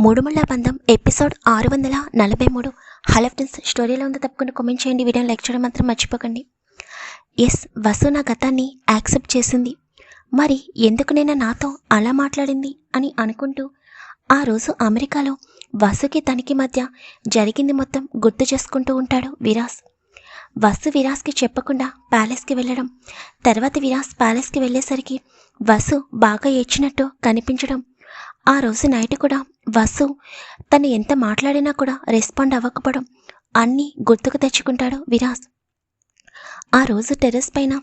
మూడుముళ్ళ బంధం ఎపిసోడ్ ఆరు వందల నలభై మూడు. హలో ఫ్రెండ్స్ స్టోరీలో ఉందో తప్పకుండా కామెంట్ చేయండి. వీడియోని లైక్ చేయడం మాత్రం మర్చిపోకండి. ఎస్ వసు నా గతాన్ని యాక్సెప్ట్ చేసింది. మరి ఎందుకు నేను నాతో అలా మాట్లాడింది అని అనుకుంటూ ఆ రోజు అమెరికాలో వసుకి తనకి మధ్య జరిగింది మొత్తం గుర్తు చేసుకుంటూ ఉంటాడు విరాస్. వసు విరాస్కి చెప్పకుండా ప్యాలెస్కి వెళ్ళడం తర్వాత విరాస్ ప్యాలెస్కి వెళ్ళేసరికి వసు బాగా ఏడ్చినట్టు కనిపించడం ఆ రోజు నైట్ కూడా వసు తను ఎంత మాట్లాడినా కూడా రెస్పాండ్ అవ్వకపోవడం అన్నీ గుర్తుకు తెచ్చుకుంటాడు విరాస్ ఆ రోజు టెర్రస్ పైన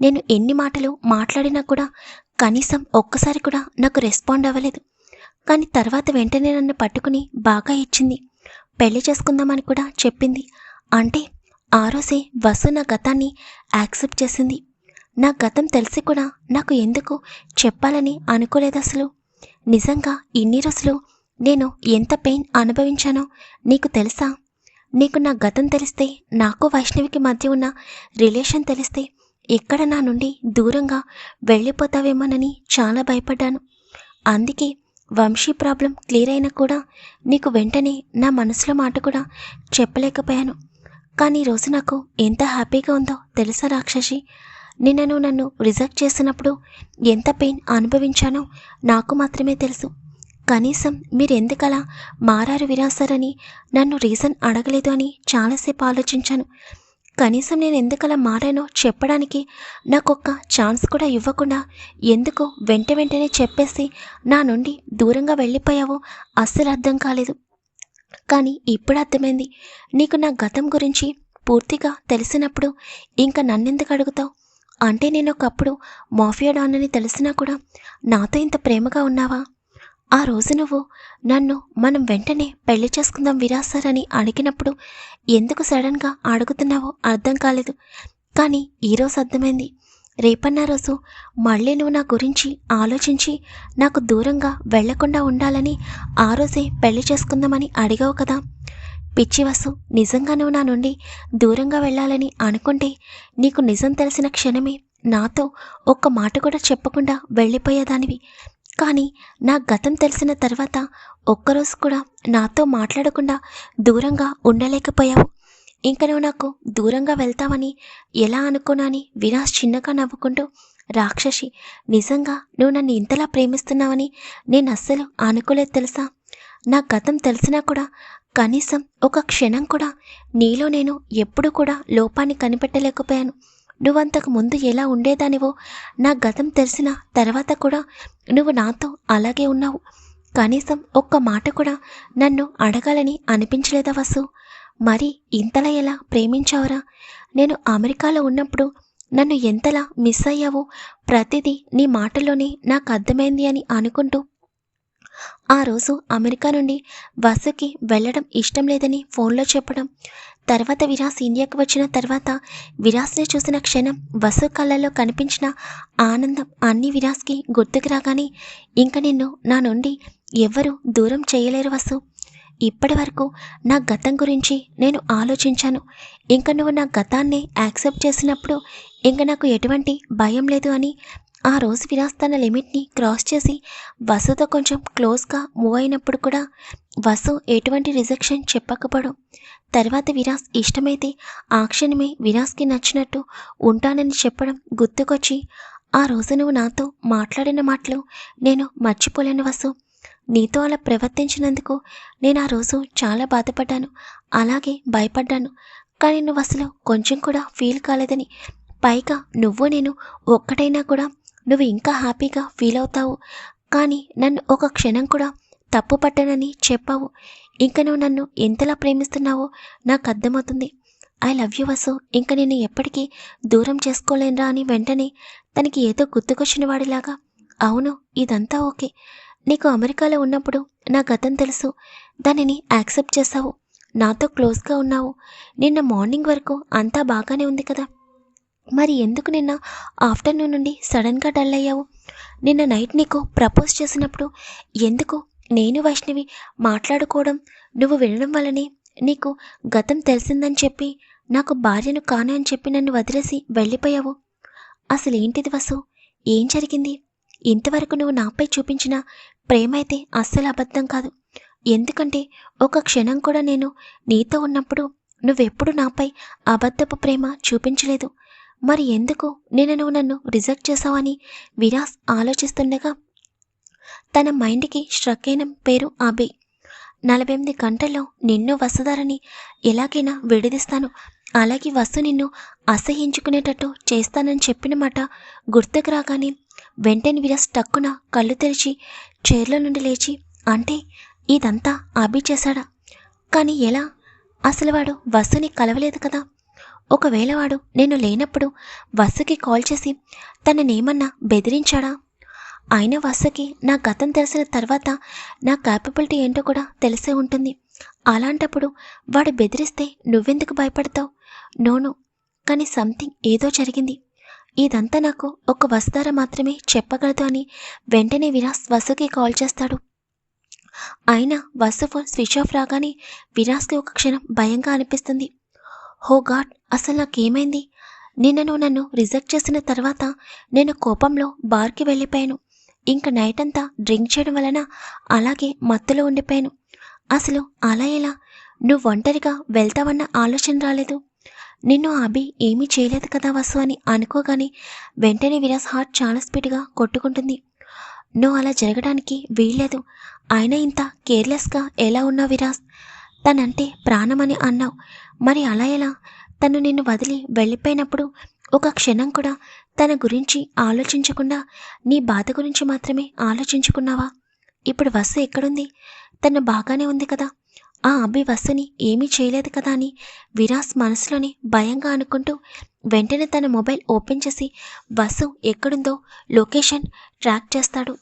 నేను ఎన్ని మాటలు మాట్లాడినా కూడా కనీసం ఒక్కసారి కూడా నాకు రెస్పాండ్ అవ్వలేదు. కానీ తర్వాత వెంటనే నన్ను పట్టుకుని బాగా ఇచ్చింది పెళ్ళి చేసుకుందామని కూడా చెప్పింది. అంటే ఆ రోజే వసు నా గతాన్ని యాక్సెప్ట్ చేసింది. నా గతం తెలిసి కూడా నాకు ఎందుకు చెప్పాలని అనుకోలేదు అసలు. నిజంగా ఇన్ని రోజులు నేను ఎంత పెయిన్ అనుభవించానో నీకు తెలుసా? నీకు నా గతం తెలిస్తే నాకు వైష్ణవికి మధ్య ఉన్న రిలేషన్ తెలిస్తే ఎక్కడ నా నుండి దూరంగా వెళ్ళిపోతావేమోనని చాలా భయపడ్డాను. అందుకే వంశీ ప్రాబ్లం క్లియర్ అయినా కూడా నీకు వెంటనే నా మనసులో మాట కూడా చెప్పలేకపోయాను. కానీ ఈ రోజు నాకు ఎంత హ్యాపీగా ఉందో తెలుసా రాక్షసి? నిన్నను నన్ను రిజెక్ట్ చేసినప్పుడు ఎంత పెయిన్ అనుభవించానో నాకు మాత్రమే తెలుసు. కనీసం మీరు ఎందుకలా మారారు విరాసారని నన్ను రీజన్ అడగలేదు అని చాలాసేపు ఆలోచించాను. కనీసం నేను ఎందుకలా మారానో చెప్పడానికి నాకు ఒక్క ఛాన్స్ కూడా ఇవ్వకుండా ఎందుకు వెంట వెంటనే చెప్పేసి నా నుండి దూరంగా వెళ్ళిపోయావో అస్సలు అర్థం కాలేదు. కానీ ఇప్పుడు అర్థమైంది. నీకు నా గతం గురించి పూర్తిగా తెలిసినప్పుడు ఇంకా నన్నెందుకు అడుగుతావు? అంటే నేను ఒకప్పుడు మాఫియా డాన్ అని తెలిసినా కూడా నాతో ఇంత ప్రేమగా ఉన్నావా? ఆ రోజు నువ్వు నన్ను మనం వెంటనే పెళ్ళి చేసుకుందాం విరాసార్ అని అడిగినప్పుడు ఎందుకు సడన్గా అడుగుతున్నావో అర్థం కాలేదు. కానీ ఈరోజు అర్థమైంది. రేపన్న రోజు మళ్ళీ నువ్వు నా గురించి ఆలోచించి నాకు దూరంగా వెళ్ళకుండా ఉండాలని ఆ రోజే పెళ్ళి చేసుకుందామని అడిగావు కదా. పిచ్చివసు నిజంగా నువ్వు నా నుండి దూరంగా వెళ్ళాలని అనుకుంటే నీకు నిజం తెలిసిన క్షణమే నాతో ఒక్క మాట కూడా చెప్పకుండా వెళ్ళిపోయేదానివి. కానీ నా గతం తెలిసిన తర్వాత ఒక్కరోజు కూడా నాతో మాట్లాడకుండా దూరంగా ఉండలేకపోయావు. ఇంక నువ్వు నాకు దూరంగా వెళ్తావని ఎలా అనుకున్నాని వినాష్ చిన్నగా నవ్వుకుంటూ రాక్షసి నిజంగా నువ్వు నన్ను ఇంతలా ప్రేమిస్తున్నావని నేను అస్సలు అనుకోలేదు తెలుసా? నా గతం తెలిసినా కూడా కనీసం ఒక క్షణం కూడా నీలో నేను ఎప్పుడు కూడా లోపాన్ని కనిపెట్టలేకపోయాను. నువ్వంతకు ముందు ఎలా ఉండేదానివో నా గతం తెలిసిన తర్వాత కూడా నువ్వు నాతో అలాగే ఉన్నావు. కనీసం ఒక్క మాట కూడా నన్ను అడగాలని అనిపించలేదా వసు? మరి ఇంతలా ఎలా ప్రేమించావురా? నేను అమెరికాలో ఉన్నప్పుడు నన్ను ఎంతలా మిస్ అయ్యావో ప్రతిదీ నీ మాటలోనే నాకు అర్థమైంది అని అనుకుంటూ ఆ రోజు అమెరికా నుండి బస్సుకి వెళ్ళడం ఇష్టం లేదని ఫోన్లో చెప్పడం తర్వాత విరాస్ ఇండియాకు వచ్చిన తర్వాత విరాస్ని చూసిన క్షణం వసు కళ్ళల్లో కనిపించిన ఆనందం అన్ని విరాస్కి గుర్తుకు రాగానే ఇంక నిన్ను నా నుండి ఎవ్వరూ దూరం చేయలేరు వసు. ఇప్పటి వరకు నా గతం గురించి నేను ఆలోచించాను. ఇంక నువ్వు నా గతాన్ని యాక్సెప్ట్ చేసినప్పుడు ఇంక నాకు ఎటువంటి భయం లేదు అని ఆ రోజు విరాజ్ తన లిమిట్ని క్రాస్ చేసి వసుతో కొంచెం క్లోజ్గా మూవ్ అయినప్పుడు కూడా వసు ఎటువంటి రిజెక్షన్ చెప్పకపోవడం. తర్వాత విరాస్ ఇష్టమైతే ఆ క్షణమే విరాజ్కి నచ్చినట్టు ఉంటానని చెప్పడం గుర్తుకొచ్చి ఆ రోజు నువ్వు నాతో మాట్లాడిన మాటలు నేను మర్చిపోలేను వసు. నీతో అలా ప్రవర్తించినందుకు నేను ఆ రోజు చాలా బాధపడ్డాను అలాగే భయపడ్డాను. కానీ నువ్వు అసలు కొంచెం కూడా ఫీల్ కాలేదని. పైగా నువ్వు నేను ఒక్కటైనా కూడా నువ్వు ఇంకా హ్యాపీగా ఫీల్ అవుతావు కానీ నన్ను ఒక క్షణం కూడా తప్పు పట్టనని చెప్పావు. ఇంకా నువ్వు నన్ను ఎంతలా ప్రేమిస్తున్నావో నాకు అర్థమవుతుంది. I love you Vasu. ఇంకా నేను ఎప్పటికీ దూరం చేసుకోలేనురా అని వెంటనే తనకి ఏదో గుర్తుకొచ్చిన వాడిలాగా అవును ఇదంతా ఓకే. నీకు అమెరికాలో ఉన్నప్పుడు నా గతం తెలుసు. దానిని యాక్సెప్ట్ చేసావు నాతో క్లోజ్గా ఉన్నావు. నిన్న మార్నింగ్ వరకు అంతా బాగానే ఉంది కదా. మరి ఎందుకు నిన్న ఆఫ్టర్నూన్ నుండి సడన్గా డల్ అయ్యావు? నిన్న నైట్ నీకు ప్రపోజ్ చేసినప్పుడు ఎందుకు నేను వైష్ణవి మాట్లాడుకోవడం నువ్వు వినడం వల్లనే నీకు గతం తెలిసిందని చెప్పి నాకు భార్యను కాను అని చెప్పి నన్ను వదిలేసి వెళ్ళిపోయావు? అసలు ఏంటిది వసు? ఏం జరిగింది? ఇంతవరకు నువ్వు నాపై చూపించిన ప్రేమ అయితే అస్సలు అబద్ధం కాదు. ఎందుకంటే ఒక క్షణం కూడా నేను నీతో ఉన్నప్పుడు నువ్వెప్పుడు నాపై అబద్ధపు ప్రేమ చూపించలేదు. మరి ఎందుకు? నేను నువ్వు నన్ను రిజెక్ట్ చేశావని విరాస్ ఆలోచిస్తుండగా తన మైండ్కి స్ట్రక్ అయిన పేరు అభి. నలభై ఎనిమిది గంటల్లో నిన్ను వసుధారని ఎలాగైనా విడదీస్తాను. అలాగే వసు నిన్ను అసహించుకునేటట్టు చేస్తానని చెప్పిన మాట గుర్తుకు రాగానే వెంటనే విరాస్ టక్కున కళ్ళు తెరిచి చైర్లో నుండి లేచి అంటే ఇదంతా అభి చేశాడా? కానీ ఎలా? అసలు వాడు వసుని కలవలేదు కదా? ఒకవేళ వాడు నేను లేనప్పుడు వసుకి కాల్ చేసి తననేమన్నా బెదిరించాడా? అయిన వసకి నా గతం తెలిసిన తర్వాత నా క్యాపబిలిటీ ఏంటో కూడా తెలిసే ఉంటుంది. అలాంటప్పుడు వాడు బెదిరిస్తే నువ్వెందుకు భయపడతావు? నోను కానీ సంథింగ్ ఏదో జరిగింది. ఇదంతా నాకు ఒక వసుధార మాత్రమే చెప్పగలదు అని వెంటనే విరాస్ వసుకి కాల్ చేస్తాడు. అయినా వసు ఫోన్ స్విచ్ ఆఫ్ రాగానే విరాస్కి ఒక క్షణం భయంగా అనిపిస్తుంది. హో గాడ్ అసలు నాకేమైంది? నిన్నను నన్ను రిజెక్ట్ చేసిన తర్వాత నేను కోపంలో బార్కి వెళ్ళిపోయాను. ఇంక నైట్ అంతా డ్రింక్ చేయడం వలన అలాగే మత్తులో ఉండిపోయాను. అసలు అలా ఎలా? నువ్వు ఒంటరిగా వెళ్తావన్న ఆలోచన రాలేదు. నిన్ను అభి ఏమీ చేయలేదు కదా వసు అని అనుకోగానే వెంటనే విరాస్ హార్ట్ చాలా స్పీడ్గా కొట్టుకుంటుంది. నువ్వు అలా జరగడానికి వీల్లేదు. అయినా ఇంత కేర్లెస్గా ఎలా ఉన్నావు విరాస్? తనంటే ప్రాణమని అన్నావు. మరి అలా ఎలా? తను నిన్ను వదిలి వెళ్ళిపోయినప్పుడు ఒక క్షణం కూడా తన గురించి ఆలోచించకుండా నీ బాధ గురించి మాత్రమే ఆలోచించుకున్నావా? ఇప్పుడు వస్సు ఎక్కడుంది? తను బాగానే ఉంది కదా? ఆ అభి వస్సుని ఏమీ చేయలేదు కదా అని విరాస్ మనసులోనే భయంగా అనుకుంటూ వెంటనే తన మొబైల్ ఓపెన్ చేసి వసు ఎక్కడుందో లొకేషన్ ట్రాక్ చేస్తాడు.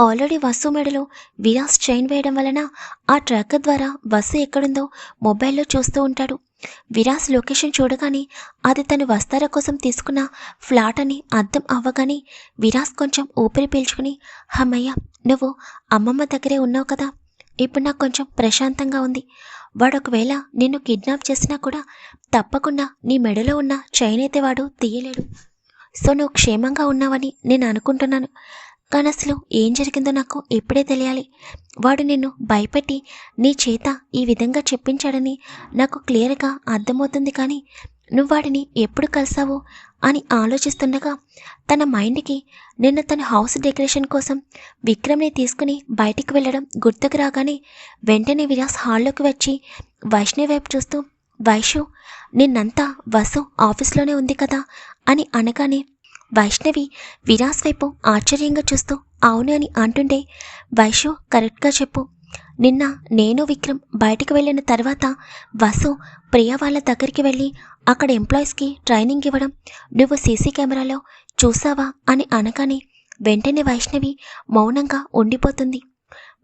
ఆల్రెడీ వసు మెడలో విరాస్ చైన్ వేయడం వలన ఆ ట్రాకర్ ద్వారా వసు ఎక్కడుందో మొబైల్లో చూస్తూ ఉంటాడు. విరాస్ లొకేషన్ చూడగానే అది తను వస్తార కోసం తీసుకున్న ఫ్లాట్ అని అర్థం అవ్వగానే విరాస్ కొంచెం ఊపిరి పీల్చుకుని హమ్మయ్య నువ్వు అమ్మమ్మ దగ్గరే ఉన్నావు కదా. ఇప్పుడు నాకు కొంచెం ప్రశాంతంగా ఉంది. వాడు ఒకవేళ నిన్ను కిడ్నాప్ చేసినా కూడా తప్పకుండా నీ మెడలో ఉన్న చైన్ అయితే వాడు తీయలేడు. సో నువ్వు క్షేమంగా ఉన్నావని నేను అనుకుంటున్నాను. కానీ అసలు ఏం జరిగిందో నాకు ఇప్పుడే తెలియాలి. వాడు నిన్ను భయపెట్టి నీ చేత ఈ విధంగా చెప్పించాడని నాకు క్లియర్గా అర్థమవుతుంది కానీ నువ్వు వాడిని ఎప్పుడు కలిసావు అని ఆలోచిస్తుండగా తన మైండ్కి నిన్న తన హౌస్ డెకరేషన్ కోసం విక్రమ్ని తీసుకుని బయటికి వెళ్ళడం గుర్తుకు రాగానే వెంటనే విలాస్ హాల్లోకి వచ్చి వైష్ణవి వైపు చూస్తూ వైషు నిన్నంతా వసు ఆఫీస్లోనే ఉంది కదా? అని అనగానే వైష్ణవి విరాస్ వైపు ఆశ్చర్యంగా చూస్తూ అవును అని అంటుంటే వైషు కరెక్ట్గా చెప్పు. నిన్న నేను విక్రమ్ బయటికి వెళ్ళిన తర్వాత వసు ప్రియ వాళ్ళ దగ్గరికి వెళ్ళి అక్కడ ఎంప్లాయీస్కి ట్రైనింగ్ ఇవ్వడం నువ్వు సీసీ కెమెరాలో చూసావా అని అనగానే వెంటనే వైష్ణవి మౌనంగా ఉండిపోతుంది.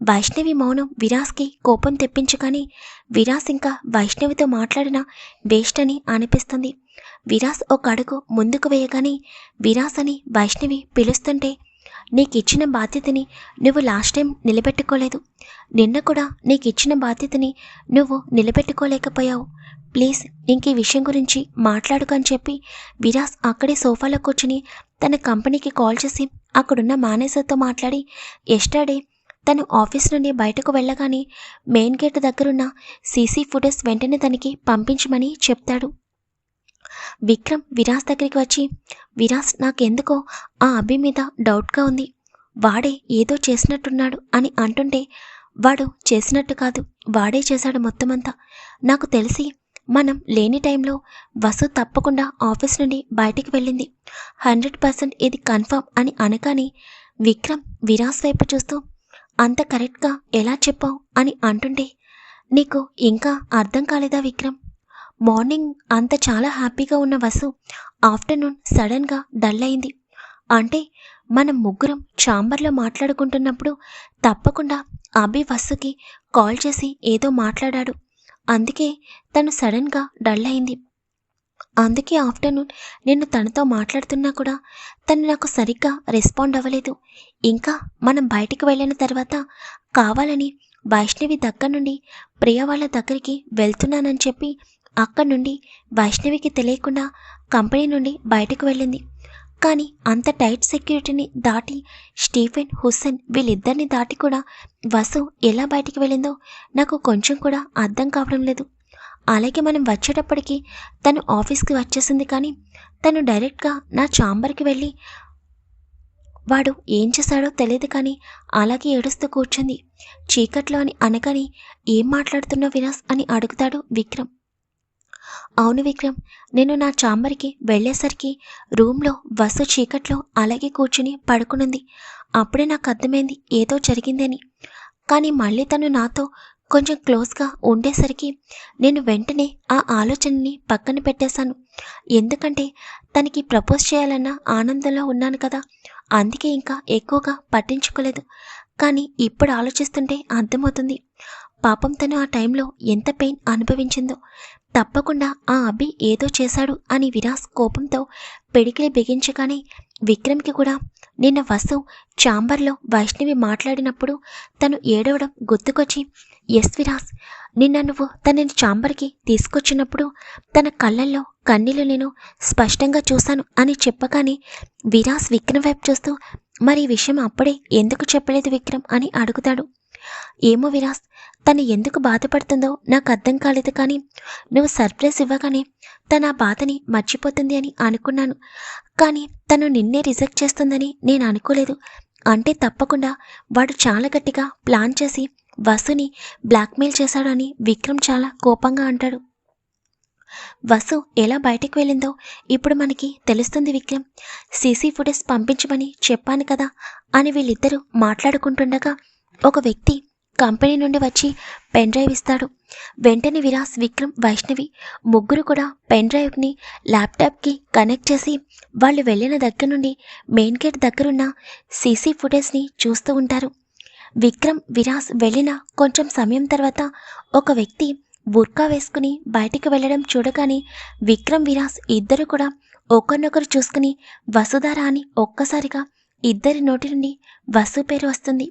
వైష్ణవి మౌనం విరాస్కి కోపం తెప్పించగానే విరాస్ ఇంకా వైష్ణవితో మాట్లాడిన వేస్ట్ అని అనిపిస్తుంది. విరాస్ ఒక అడుగు ముందుకు వేయగానే విరాస్ అని వైష్ణవి పిలుస్తుంటే నీకు ఇచ్చిన బాధ్యతని నువ్వు లాస్ట్ టైం నిలబెట్టుకోలేదు. నిన్న కూడా నీకు ఇచ్చిన బాధ్యతని నువ్వు నిలబెట్టుకోలేకపోయావు. ప్లీజ్ ఇంక ఈ విషయం గురించి మాట్లాడుకు అని చెప్పి విరాస్ అక్కడే సోఫాలో కూర్చుని తన కంపెనీకి కాల్ చేసి అక్కడున్న మేనేజర్తో మాట్లాడి ఎస్టర్డే తను ఆఫీస్ నుండి బయటకు వెళ్ళగానే మెయిన్ గేట్ దగ్గరున్న సీసీ ఫుటేజ్ వెంటనే తనకి పంపించమని చెప్తాడు. విక్రమ్ విరాస్ దగ్గరికి వచ్చి విరాస్ నాకెందుకో? ఆ అభి మీద డౌట్గా ఉంది. వాడే ఏదో చేసినట్టున్నాడు అని అంటుంటే వాడు చేసినట్టు కాదు. వాడే చేశాడు మొత్తమంతా. నాకు తెలిసి మనం లేని టైంలో వసు తప్పకుండా ఆఫీస్ నుండి బయటికి వెళ్ళింది. హండ్రెడ్ పర్సెంట్ ఇది కన్ఫర్మ్ అని అనగానే విక్రమ్ విరాస్ వైపు చూస్తూ అంత కరెక్ట్గా ఎలా చెప్పావు? అని అంటుంటే నీకు ఇంకా అర్థం కాలేదా విక్రమ్? మార్నింగ్ అంత చాలా హ్యాపీగా ఉన్న వసు ఆఫ్టర్నూన్ సడన్గా డల్ అయింది. అంటే మనం ముగ్గురం ఛాంబర్లో మాట్లాడుకుంటున్నప్పుడు తప్పకుండా అభి వసుకి కాల్ చేసి ఏదో మాట్లాడాడు. అందుకే తను సడన్గా డల్ అయింది. అందుకే ఆఫ్టర్నూన్ నేను తనతో మాట్లాడుతున్నా కూడా తను నాకు సరిగ్గా రెస్పాండ్ అవ్వలేదు. ఇంకా మనం బయటికి వెళ్ళిన తర్వాత కావాలని వైష్ణవి దగ్గర నుండి ప్రియ వాళ్ళ దగ్గరికి వెళ్తున్నానని చెప్పి అక్కడి నుండి వైష్ణవికి తెలియకుండా కంపెనీ నుండి బయటకు వెళ్ళింది. కానీ అంత టైట్ సెక్యూరిటీని దాటి స్టీఫెన్ హుస్సేన్ వీళ్ళిద్దరిని దాటి కూడా వసు ఎలా బయటికి వెళ్ళిందో నాకు కొంచెం కూడా అర్థం కావడం లేదు. అలాగే మనం వచ్చేటప్పటికి తను ఆఫీస్కి వచ్చేసింది కానీ తను డైరెక్ట్గా నా ఛాంబర్కి వెళ్ళి వాడు ఏం చేశాడో తెలియదు కానీ అలాగే ఏడుస్తూ కూర్చుంది. చీకట్లో అని అనగాని ఏం మాట్లాడుతున్నావు వినాస్? అని అడుగుతాడు విక్రమ్. అవును విక్రమ్ నేను నా ఛాంబర్కి వెళ్ళేసరికి రూమ్లో వసు చీకట్లో అలాగే కూర్చుని పడుకునుంది. అప్పుడే నాకు అర్థమైంది ఏదో జరిగిందని. కానీ మళ్ళీ తను నాతో కొంచెం క్లోజ్గా ఉండేసరికి నేను వెంటనే ఆ ఆలోచనని పక్కన పెట్టేశాను. ఎందుకంటే తనకి ప్రపోజ్ చేయాలన్న ఆనందంలో ఉన్నాను కదా అందుకే ఇంకా ఎక్కువగా పట్టించుకోలేదు. కానీ ఇప్పుడు ఆలోచిస్తుంటే అర్థమవుతుంది. పాపం తను ఆ టైంలో ఎంత పెయిన్ అనుభవించిందో. తప్పకుండా ఆ అభి ఏదో చేశాడు అని విరాస్ కోపంతో పెడికిలి బిగించగానే విక్రమ్కి కూడా నిన్న వసు చాంబర్లో వైష్ణవి మాట్లాడినప్పుడు తను ఏడవడం గుర్తుకొచ్చి ఎస్ విరాస్ నిన్న నువ్వు తనని చాంబర్కి తీసుకొచ్చినప్పుడు తన కళ్ళల్లో కన్నీలు నేను స్పష్టంగా చూశాను అని చెప్పగానే విరాస్ విక్రమ్ వైపు చూస్తూ మరి ఈ విషయం అప్పుడే ఎందుకు చెప్పలేదు విక్రమ్? అని అడుగుతాడు. ఏమో విరాస్ తను ఎందుకు బాధపడుతుందో నాకు అర్థం కాలేదు కానీ నువ్వు సర్ప్రైజ్ ఇవ్వగానే తన ఆ బాధని మర్చిపోతుంది అని అనుకున్నాను. కానీ తను నిన్నే రిజెక్ట్ చేస్తుందని నేను అనుకోలేదు. అంటే తప్పకుండా వాడు చాలా గట్టిగా ప్లాన్ చేసి వసుని బ్లాక్మెయిల్ చేశాడని విక్రమ్ చాలా కోపంగా అంటాడు. వసు ఎలా బయటికి వెళ్ళిందో ఇప్పుడు మనకి తెలుస్తుంది విక్రమ్. సీసీ ఫుటేజ్ పంపించమని చెప్పాను కదా అని వీళ్ళిద్దరూ మాట్లాడుకుంటుండగా ఒక వ్యక్తి కంపెనీ నుండి వచ్చి పెన్ డ్రైవ్ ఇస్తాడు. వెంటనే విరాస్ విక్రమ్ వైష్ణవి ముగ్గురు కూడా పెన్ డ్రైవ్ని ల్యాప్టాప్కి కనెక్ట్ చేసి వాళ్ళు వెళ్ళిన దగ్గర నుండి మెయిన్ గేట్ దగ్గరున్న సీసీ ఫుటేజ్ని చూస్తూ ఉంటారు. విక్రమ్ విరాస్ వెళ్ళిన కొంచెం సమయం తర్వాత ఒక వ్యక్తి బుర్కా వేసుకుని బయటికి వెళ్ళడం చూడగానే విక్రమ్ విరాస్ ఇద్దరు కూడా ఒకరినొకరు చూసుకుని వసుధారా అని ఒక్కసారిగా ఇద్దరి నోటి నుండి వసు పేరు వస్తుంది.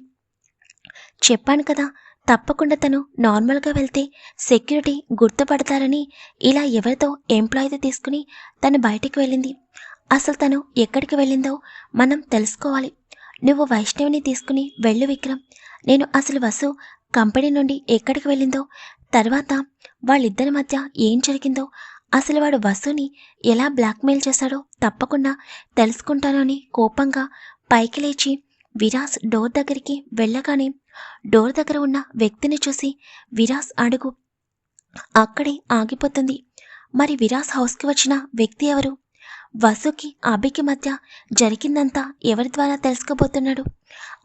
చెప్పాను కదా తప్పకుండా తను నార్మల్గా వెళ్తే సెక్యూరిటీ గుర్తుపడతారని ఇలా ఎవరితో ఎంప్లాయీతో తీసుకుని తను బయటికి వెళ్ళింది. అసలు తను ఎక్కడికి వెళ్ళిందో మనం తెలుసుకోవాలి. నువ్వు వైష్ణవిని తీసుకుని వెళ్ళు విక్రమ్. నేను అసలు వసు కంపెనీ నుండి ఎక్కడికి వెళ్ళిందో తర్వాత వాళ్ళిద్దరి మధ్య ఏం జరిగిందో అసలు వాడు వసుని ఎలా బ్లాక్మెయిల్ చేశాడో తప్పకుండా తెలుసుకుంటాను అని కోపంగా పైకి లేచి విరాస్ డోర్ దగ్గరికి వెళ్ళగానే డోర్ దగ్గర ఉన్న వ్యక్తిని చూసి విరాస్ అడుగు. అక్కడే ఆగిపోతుంది. మరి విరాస్ హౌస్కి వచ్చిన వ్యక్తి ఎవరు? వసుకి అభికి మధ్య జరిగిందంతా ఎవరి ద్వారా తెలుసుకోబోతున్నాడు?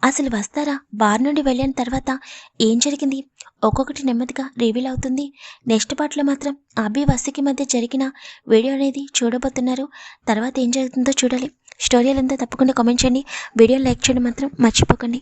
అసలు వస్తారా? బార్ నుండి వెళ్ళిన తర్వాత ఏం జరిగింది? ఒక్కొక్కటి నెమ్మదిగా రివీల్ అవుతుంది. నెక్స్ట్ పార్ట్లో మాత్రం అభి వసుకి మధ్య జరిగిన వీడియో అనేది చూడబోతున్నారు. తర్వాత ఏం జరుగుతుందో చూడాలి. స్టోరీలంతా తప్పకుండా కామెంట్ చేయండి. వీడియో లైక్ చేయడం మాత్రం మర్చిపోకండి.